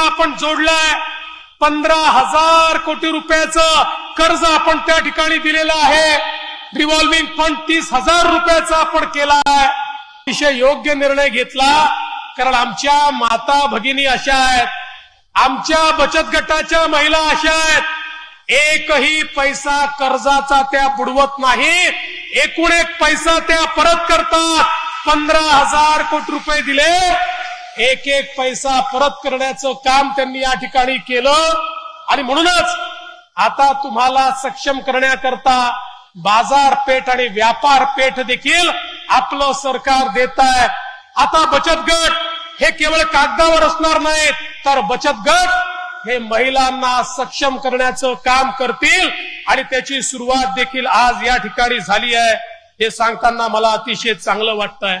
महिलांना आपण जोडलंय. पंधरा हजार कोटी रुपयाचं कर्ज आपण त्या ठिकाणी दिलेलं आहे. रिव्हॉल्विंग फंड तीस हजार रुपयाचा आपण केला आहे अतिशय योग्य निर्णय घेतला. कारण आमच्या माता भगिनी अशा आहेत. आमच्या बचत गटाच्या महिला अशा आहेत. एकही पैसा कर्जाचा त्या बुडवत नाही. एकूण एक पैसा त्या परत करतात. पंधरा हजार कोटी रुपये दिले. एक एक पैसा परत करण्याचं काम त्यांनी या ठिकाणी केलं. आणि म्हणूनच आता तुम्हाला सक्षम करण्याकरता बाजारपेठ आणि व्यापार पेठ देखील आपलं सरकार देत आहे आता बचत गट हे केवळ कागदावर असणार नाहीत तर बचत गट हे महिलांना सक्षम करण्याचं काम करतील. आणि त्याची सुरुवात देखील आज या ठिकाणी झाली आहे. हे सांगताना मला अतिशय चांगलं वाटतंय.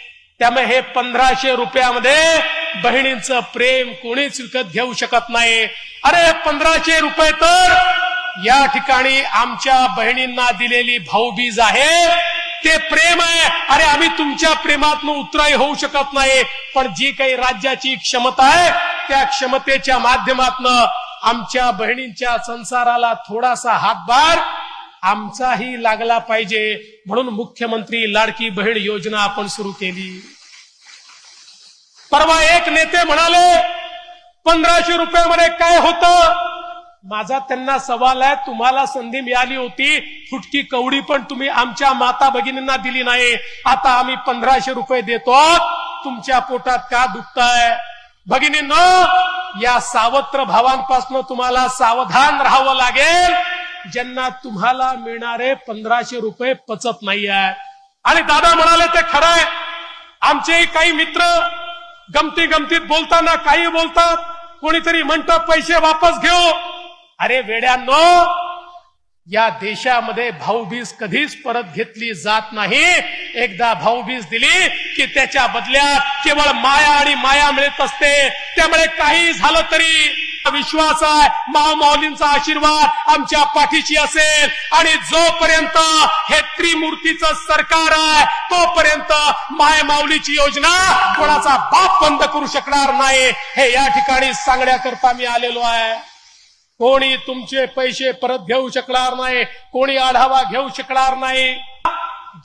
त्यामुळे हे पंधराशे रुपयामध्ये बहिणींचं प्रेम कोणीच विकत घेऊ शकत नाही. अरे पंधराशे रुपये तर या ठिकाणी आमच्या बहिणींना दिलेली भाऊबीज आहे. ते प्रेम आहे. अरे आम्ही तुमच्या प्रेमातून उतराई होऊ शकत नाही. पण जी काही राज्याची क्षमता आहे त्या क्षमतेच्या माध्यमातून आमच्या बहिणींच्या संसाराला थोडासा हातभार आमचाही लागला पाहिजे म्हणून मुख्यमंत्री लाडकी बहीण योजना आपण सुरू केली. परवा एक नेते म्हणाले पंधराशे रुपयामध्ये काय होतं? माझा त्यांना सवाल आहे तुम्हाला संधी मिळाली होती फुटकी कवडी पण तुम्ही आमच्या माता भगिनींना दिली नाही. आता आम्ही पंधराशे रुपये देतो. तुमच्या पोटात का दुखताय? भगिनींनो या सावत्र भावांपासून तुम्हाला सावधान राहावं लागेल. ज्यांना तुम्हाला मिळणारे पंधराशे रुपये पचत नाही आहे आणि दादा म्हणाले ते खरं आहे आमचे काही मित्र गमती गमतीत बोलताना काही बोलतात. कोणीतरी म्हणतं पैसे वापस घेऊ. अरे वेड्यांनो या देशामध्ये भाऊबीज कधीच परत घेतली जात नाही. एकदा भाऊबीज दिली की त्याच्या बदल्यात केवळ माया आणि माया मिळत असते. त्यामुळे काही झालं तरी विश्वास आहे. महामाऊलींचा आशीर्वाद आमच्या पाठीशी असेल. आणि जोपर्यंत हे त्रिमूर्तीचं सरकार आहे तोपर्यंत माय माऊलीची योजना कोणाचा बाप बंद करू शकणार नाही हे या ठिकाणी सांगण्याकरता मी आलेलो आहे. कोणी तुमचे पैसे परत घेऊ शकणार नाही कोणी आढावा घेऊ शकणार नाही.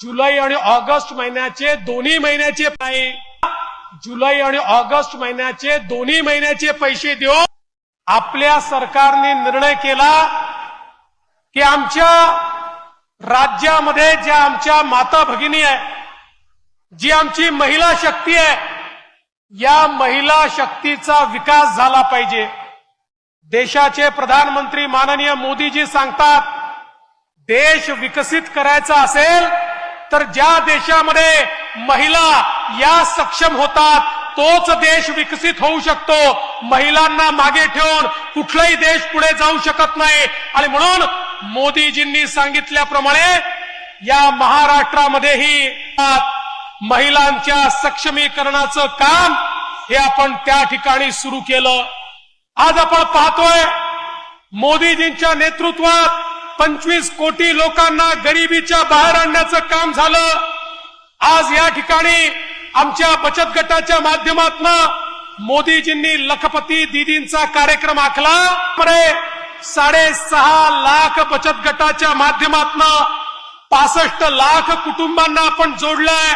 जुलै आणि ऑगस्ट महिन्याचे दोन्ही महिन्याचे नाही. जुलै आणि ऑगस्ट महिन्याचे दोन्ही महिन्याचे पैसे देऊ आपल्या सरकारने निर्णय केला की आमच्या राज्यामध्ये ज्या आमच्या माता भगिनी आहे जी आमची महिला शक्ती आहे या महिला शक्तीचा विकास झाला पाहिजे. देशाचे प्रधानमंत्री माननीय मोदीजी सांगतात देश विकसित करायचा असेल तर ज्या देशामध्ये महिला या सक्षम होतात तोच देश विकसित होऊ शकतो. महिलांना मागे ठेवून कुठलाही देश पुढे जाऊ शकत नाही. आणि म्हणून मोदीजींनी सांगितल्याप्रमाणे या महाराष्ट्रामध्येही महिलांच्या सक्षमीकरणाचं काम हे आपण त्या ठिकाणी सुरू केलं. आज आपण पाहतोय मोदीजींच्या नेतृत्वात पंचवीस कोटी लोकांना गरिबीच्या बाहेर आणण्याचं काम झालं. आज या ठिकाणी आमच्या बचत गटाच्या माध्यमातून मोदीजींनी लखपती दिदींचा कार्यक्रम आखला. साडेसहा लाख बचत गटाच्या माध्यमातून पासष्ट लाख कुटुंबांना आपण जोडलंय.